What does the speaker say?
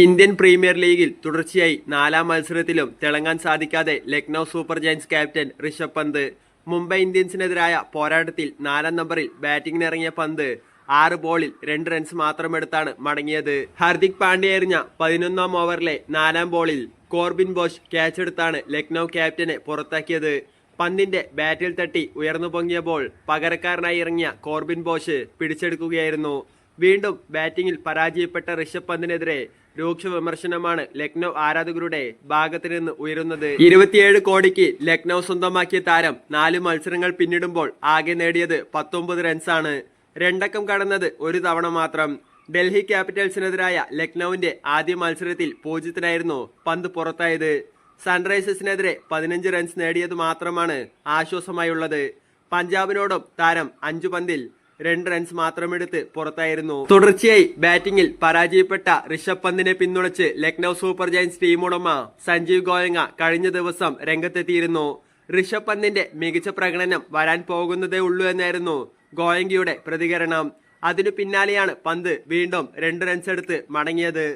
Indian premier ലീഗിൽ തുടർച്ചയായി നാലാം മത്സരത്തിലും തിളങ്ങാൻ സാധിക്കാതെ Lucknow super giants captain Rishabh Pant. Mumbai ഇന്ത്യൻസിനെതിരായ പോരാട്ടത്തിൽ നാലാം നമ്പറിൽ ബാറ്റിംഗിനിറങ്ങിയ പന്ത്. ആറ് ബോളിൽ രണ്ട് റൺസ് മാത്രമെടുത്താണ് മടങ്ങിയത്. ഹാർദിക് പാണ്ഡ്യ എറിഞ്ഞ പതിനൊന്നാം ഓവറിലെ നാലാം ബോളിൽ കോർബിൻ ബോഷ് ക്യാച്ച് ക്യാച്ചെടുത്താണ് ലക്നൗ ക്യാപ്റ്റനെ പുറത്താക്കിയത്. പന്തിന്റെ ബാറ്റിൽ തട്ടി ഉയർന്നു പൊങ്ങിയ ബോൾ പകരക്കാരനായി ഇറങ്ങിയ കോർബിൻ ബോഷ് പിടിച്ചെടുക്കുകയായിരുന്നു. വീണ്ടും ബാറ്റിംഗിൽ പരാജയപ്പെട്ട ഋഷഭ് പന്തിനെതിരെ രൂക്ഷ വിമർശനമാണ് ലക്നൗ ആരാധകരുടെ ഭാഗത്ത് നിന്ന് ഉയരുന്നത്. ഇരുപത്തിയേഴ് കോടിക്ക് ലക്നൗ സ്വന്തമാക്കിയ താരം നാല് മത്സരങ്ങൾ പിന്നിടുമ്പോൾ ആകെ നേടിയത് പത്തൊമ്പത് റൺസാണ്. രണ്ടക്കം കടന്നത് ഒരു തവണ മാത്രം. ഡൽഹി ക്യാപിറ്റൽസിനെതിരായ ലക്നൌവിന്റെ ആദ്യ മത്സരത്തിൽ പൂജ്യത്തിനായിരുന്നു പന്ത് പുറത്തായത്. സൺറൈസേഴ്സിനെതിരെ പതിനഞ്ച് റൺസ് നേടിയത് മാത്രമാണ് ആശ്വാസമായുള്ളത്. പഞ്ചാബിനോടും താരം അഞ്ചു പന്തിൽ രണ്ട് റൺസ് മാത്രമെടുത്ത് പുറത്തായിരുന്നു. തുടർച്ചയായി ബാറ്റിംഗിൽ പരാജയപ്പെട്ട ഋഷഭ് പന്തിനെ പിന്തുണച്ച് ലക്നൗ സൂപ്പർ ജയൻസ് ടീമുടമ സഞ്ജീവ് ഗോയങ്ക കഴിഞ്ഞ ദിവസം രംഗത്തെത്തിയിരുന്നു. ഋഷഭ് പന്തിന്റെ മികച്ച പ്രകടനം വരാൻ പോകുന്നതേ ഉള്ളൂ എന്നായിരുന്നു ഗോയങ്കയുടെ പ്രതികരണം. അതിനു പിന്നാലെയാണ് പന്ത് വീണ്ടും രണ്ട് റൺസ് എടുത്ത് മടങ്ങിയത്.